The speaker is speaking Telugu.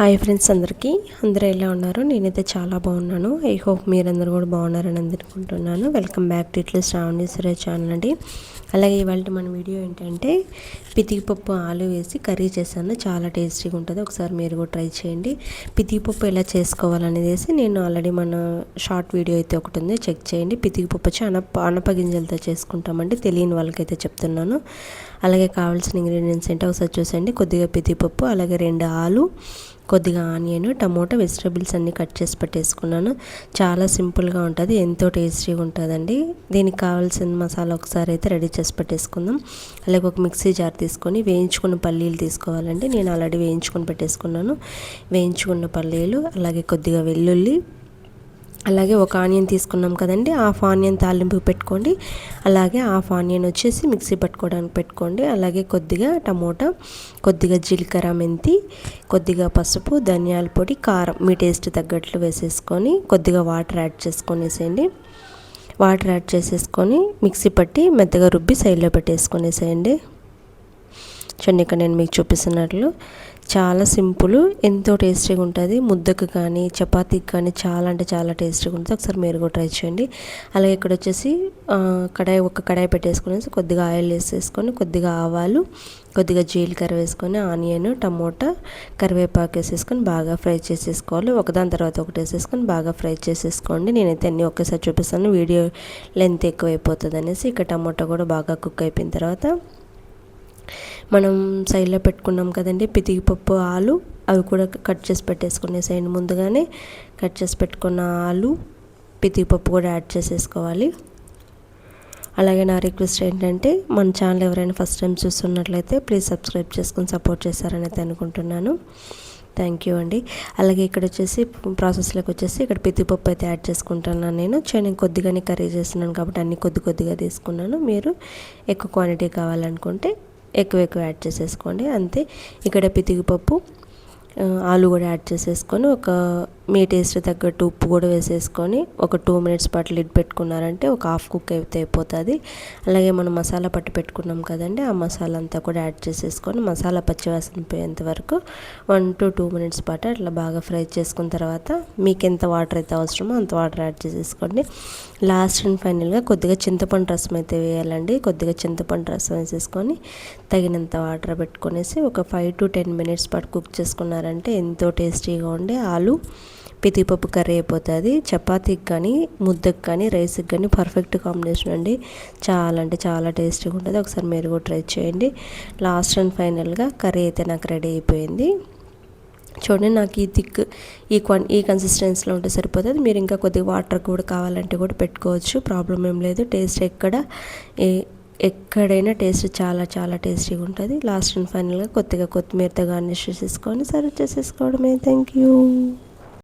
హాయ్ ఫ్రెండ్స్ అందరికీ. అందరూ ఎలా ఉన్నారు? నేనైతే చాలా బాగున్నాను. ఐ హోప్ మీరందరూ కూడా బాగున్నారని అనుకుంటున్నాను వెల్కమ్ బ్యాక్ టు ఇట్లా శ్రావణి సురే ఛానల్ అండి. అలాగే ఇవాళ మన వీడియో ఏంటంటే పితికిపప్పు ఆలు వేసి కర్రీ చేశాను. చాలా టేస్టీగా ఉంటుంది. ఒకసారి మీరు కూడా ట్రై చేయండి. పితికిపప్పు ఎలా చేసుకోవాలనేది నేను ఆల్రెడీ మన షార్ట్ వీడియో అయితే ఒకటి ఉంది. చెక్ చేయండి. పితికిపప్పు వచ్చి అనప అనప గింజలతో చేసుకుంటామండి. తెలియని వాళ్ళకైతే చెప్తున్నాను. అలాగే కావాల్సిన ఇంగ్రీడియంట్స్ ఏంటో ఒకసారి చూసండి కొద్దిగా పితికిపప్పు అలాగే రెండు ఆలు కొద్దిగా ఆనియన్ టమోటా వెజిటబుల్స్ అన్నీ కట్ చేసి పెట్టేసుకున్నాను. చాలా సింపుల్గా ఉంటుంది ఎంతో టేస్టీగా ఉంటుందండి. దీనికి కావాల్సిన మసాలా ఒకసారి అయితే రెడీ చేసి పెట్టేసుకుందాం. అలాగే ఒక మిక్సీ జార్ తీసుకొని వేయించుకున్న పల్లీలు తీసుకోవాలండి. నేను ఆల్రెడీ వేయించుకొని పెట్టేసుకున్నాను. వేయించుకున్న పల్లీలు అలాగే కొద్దిగా వెల్లుల్లి అలాగే ఒక ఆనియన్ తీసుకున్నాం కదండి. హాఫ్ ఆనియన్ తాలింపు పెట్టుకోండి. అలాగే హాఫ్ ఆనియన్ వచ్చేసి మిక్సీ పట్టుకోవడానికి పెట్టుకోండి. అలాగే కొద్దిగా టమోటా కొద్దిగా జీలకర్ర మెంతి కొద్దిగా పసుపు ధనియాల పొడి కారం మీ టేస్ట్ తగ్గట్లు వేసేసుకొని కొద్దిగా వాటర్ యాడ్ చేసుకొనేసేయండి. వాటర్ యాడ్ చేసేసుకొని మిక్సీ పట్టి మెత్తగా రుబ్బి సైడ్లో పెట్టేసుకొనేసేయండి. చూడండి ఇక్కడ నేను మీకు చూపిస్తున్నట్లు చాలా సింపుల్ ఎంతో టేస్టీగా ఉంటుంది. ముద్దకు కానీ చపాతీకి కానీ చాలా అంటే చాలా టేస్టీగా ఉంటుంది. ఒకసారి మీరు కూడా ట్రై చేయండి. అలాగే ఇక్కడ వచ్చేసి కడాయి ఒక కడాయి పెట్టేసుకునేసి కొద్దిగా ఆయిల్ వేసేసుకొని కొద్దిగా ఆవాలు కొద్దిగా జీలకర్ర వేసుకొని ఆనియన్ టమోటా కరివేపాకు వేసేసుకొని బాగా ఫ్రై చేసేసుకోవాలి. ఒకదాని తర్వాత ఒకటి వేసేసుకొని బాగా ఫ్రై చేసేసుకోండి. నేనైతే అన్నీ ఒకేసారి చూపిస్తాను. వీడియో లెంత్ ఎక్కువ అయిపోతుంది అనేసి ఇక్కడ టమోటా కూడా బాగా కుక్ అయిపోయిన తర్వాత మనం సైడ్లో పెట్టుకున్నాం కదండి పితికిపప్పు ఆలు. అవి కూడా కట్ చేసి పెట్టేసుకునేసేయండి ముందుగానే కట్ చేసి పెట్టుకున్న ఆలు పితికిపప్పు కూడా యాడ్ చేసేసుకోవాలి. అలాగే నా రిక్వెస్ట్ ఏంటంటే మన ఛానల్ ఎవరైనా ఫస్ట్ టైం చూస్తున్నట్లయితే ప్లీజ్ సబ్స్క్రైబ్ చేసుకుని సపోర్ట్ చేస్తారని అయితే అనుకుంటున్నాను. థ్యాంక్ యూ అండి. అలాగే ఇక్కడ వచ్చేసి ప్రాసెస్లోకి వచ్చేసి ఇక్కడ పితిపప్పు అయితే యాడ్ చేసుకుంటున్నాను నేను. నేను కొద్దిగానే కర్రీ చేస్తున్నాను కాబట్టి అన్ని కొద్ది కొద్దిగా తీసుకున్నాను. మీరు ఎక్కువ క్వాంటిటీ కావాలనుకుంటే ఎక్కువ ఎక్కువ యాడ్ చేసేసుకోండి. అంతే. ఇక్కడ పితికిపప్పు ఆలు కూడా యాడ్ చేసేసుకొని ఒక మీ టేస్ట్ తగ్గట్టు ఉప్పు కూడా వేసేసుకొని ఒక టూ మినిట్స్ పాటు లిడ్ పెట్టుకున్నారంటే ఒక హాఫ్ కుక్ అయితే అయిపోతుంది. అలాగే మనం మసాలా పట్టు పెట్టుకున్నాం కదండి ఆ మసాలా అంతా కూడా యాడ్ చేసేసుకొని మసాలా పచ్చివాసన పోయేంత వరకు వన్ టు టూ మినిట్స్ పాటు అట్లా బాగా ఫ్రై చేసుకున్న తర్వాత మీకు ఎంత వాటర్ అయితే అవసరమో అంత వాటర్ యాడ్ చేసేసుకోండి. లాస్ట్ అండ్ ఫైనల్గా కొద్దిగా చింతపండు రసం అయితే వేయాలండి. కొద్దిగా చింతపండు రసం వేసేసుకొని తగినంత వాటర్ పెట్టుకునేసి ఒక ఫైవ్ టు టెన్ మినిట్స్ పాటు కుక్ చేసుకున్నారంటే ఎంతో టేస్టీగా ఉండే ఆలు పితిపప్పు కర్రీ అయిపోతుంది. చపాతీకి కానీ ముద్దకు కానీ రైస్కి కానీ పర్ఫెక్ట్ కాంబినేషన్ అండి. చాలా అంటే చాలా టేస్టీగా ఉంటుంది. ఒకసారి మీరు కూడా ట్రై చేయండి. లాస్ట్ అండ్ ఫైనల్గా కర్రీ అయితే నాకు రెడీ అయిపోయింది. చూడండి నాకు ఈ థిక్ ఈ క్వాన్ ఈ కన్సిస్టెన్సీలో ఉంటే సరిపోతుంది. మీరు ఇంకా కొద్దిగా వాటర్ కూడా కావాలంటే కూడా పెట్టుకోవచ్చు. ప్రాబ్లం ఏం లేదు. టేస్ట్ ఎక్కడ ఎక్కడైనా టేస్ట్ చాలా చాలా టేస్టీగా ఉంటుంది. లాస్ట్ అండ్ ఫైనల్గా కొద్దిగా కొత్తిమీరతో గార్నిష్ చేసేసుకొని సర్వ్ చేసేసుకోవడమే. Thank you